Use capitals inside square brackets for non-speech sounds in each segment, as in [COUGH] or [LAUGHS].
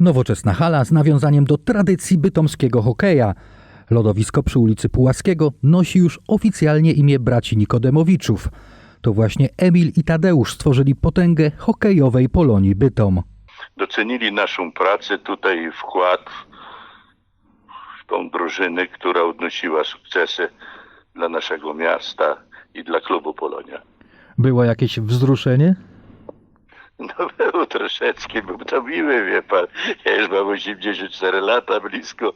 Nowoczesna hala z nawiązaniem do tradycji bytomskiego hokeja. Lodowisko przy ulicy Pułaskiego nosi już oficjalnie imię braci Nikodemowiczów. To właśnie Emil i Tadeusz stworzyli potęgę hokejowej Polonii Bytom. docenili naszą pracę tutaj, wkład w tą drużynę, która odnosiła sukcesy dla naszego miasta i dla klubu Polonia. Było jakieś wzruszenie? [LAUGHS] No troszeczkę, był to miły, wie pan. Ja już mam 84 lata blisko,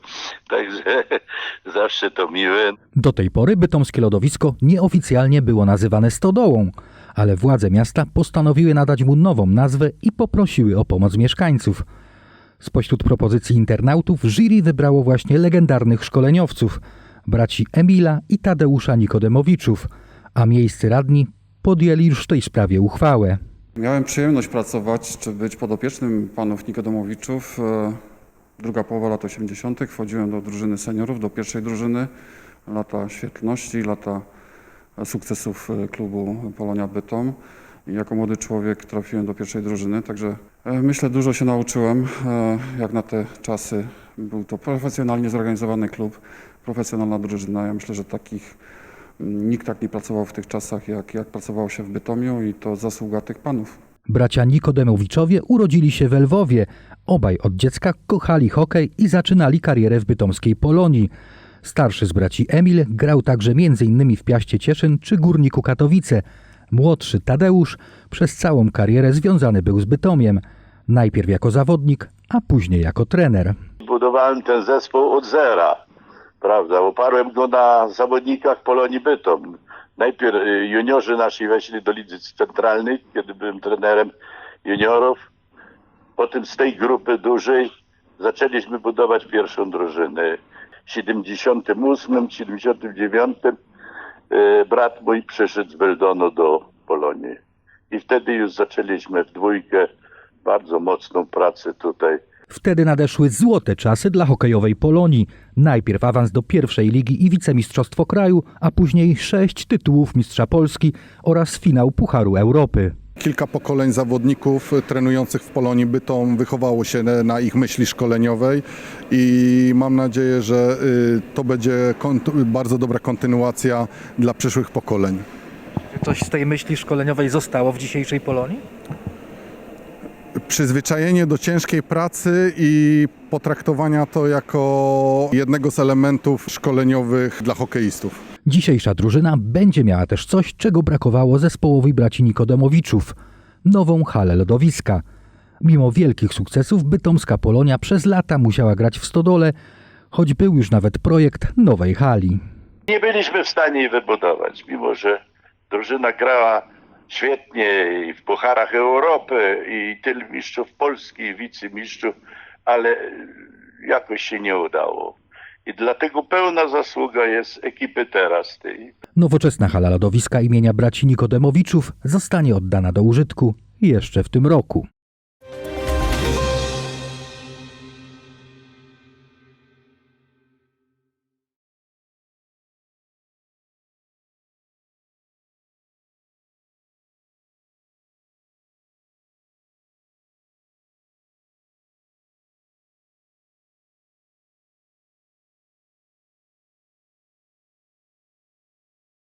także [LAUGHS] zawsze to miłe. Do tej pory bytomskie lodowisko nieoficjalnie było nazywane Stodołą, ale władze miasta postanowiły nadać mu nową nazwę i poprosiły o pomoc mieszkańców. Spośród propozycji internautów jury wybrało właśnie legendarnych szkoleniowców, braci Emila i Tadeusza Nikodemowiczów, a miejscy radni podjęli już w tej sprawie uchwałę. Miałem przyjemność pracować czy być podopiecznym panów Nikodemowiczów. E, Druga połowa lat 80. wchodziłem do drużyny seniorów, do pierwszej drużyny. Lata świetności, lata sukcesów e, klubu Polonia Bytom. Jako młody człowiek trafiłem do pierwszej drużyny, także e, myślę dużo się nauczyłem. Jak na te czasy był to profesjonalnie zorganizowany klub, profesjonalna drużyna. Ja myślę, że takich nikt tak nie pracował w tych czasach, jak, jak pracowało się w Bytomiu i to zasługa tych panów. Bracia Nikodemowiczowie urodzili się w Lwowie. Obaj od dziecka kochali hokej i zaczynali karierę w bytomskiej Polonii. Starszy z braci Emil grał także m.in. w Piaście Cieszyn czy Górniku Katowice. Młodszy Tadeusz przez całą karierę związany był z Bytomiem. Najpierw jako zawodnik, a później jako trener. Budowałem ten zespół od zera, prawda? Oparłem go na zawodnikach Polonii Bytom. Najpierw y, juniorzy nasi weszli do Lidzy Centralnej, kiedy byłem trenerem juniorów. Potem z tej grupy dużej zaczęliśmy budować pierwszą drużynę. W 78, 79 y, brat mój przyszedł z Beldonu do Polonii. I wtedy już zaczęliśmy w dwójkę bardzo mocną pracę tutaj. Wtedy nadeszły złote czasy dla hokejowej Polonii. Najpierw awans do pierwszej ligi i wicemistrzostwo kraju, a później sześć tytułów mistrza Polski oraz finał Pucharu Europy. Kilka pokoleń zawodników trenujących w Polonii Bytom wychowało się na ich myśli szkoleniowej i mam nadzieję, że y, to będzie kont- bardzo dobra kontynuacja dla przyszłych pokoleń. Coś z tej myśli szkoleniowej zostało w dzisiejszej Polonii? Przyzwyczajenie do ciężkiej pracy i potraktowania to jako jednego z elementów szkoleniowych dla hokeistów. Dzisiejsza drużyna będzie miała też coś, czego brakowało zespołowi braci Nikodemowiczów nową halę lodowiska. Mimo wielkich sukcesów bytomska Polonia przez lata musiała grać w stodole, choć był już nawet projekt nowej hali. Nie byliśmy w stanie jej wybudować, mimo że drużyna grała świetnie i w Pucharach Europy i tylu mistrzów Polski i wicemistrzów, ale jakoś się nie udało. I dlatego pełna zasługa jest ekipy teraz tej. Nowoczesna hala lodowiska imienia braci Nikodemowiczów zostanie oddana do użytku jeszcze w tym roku.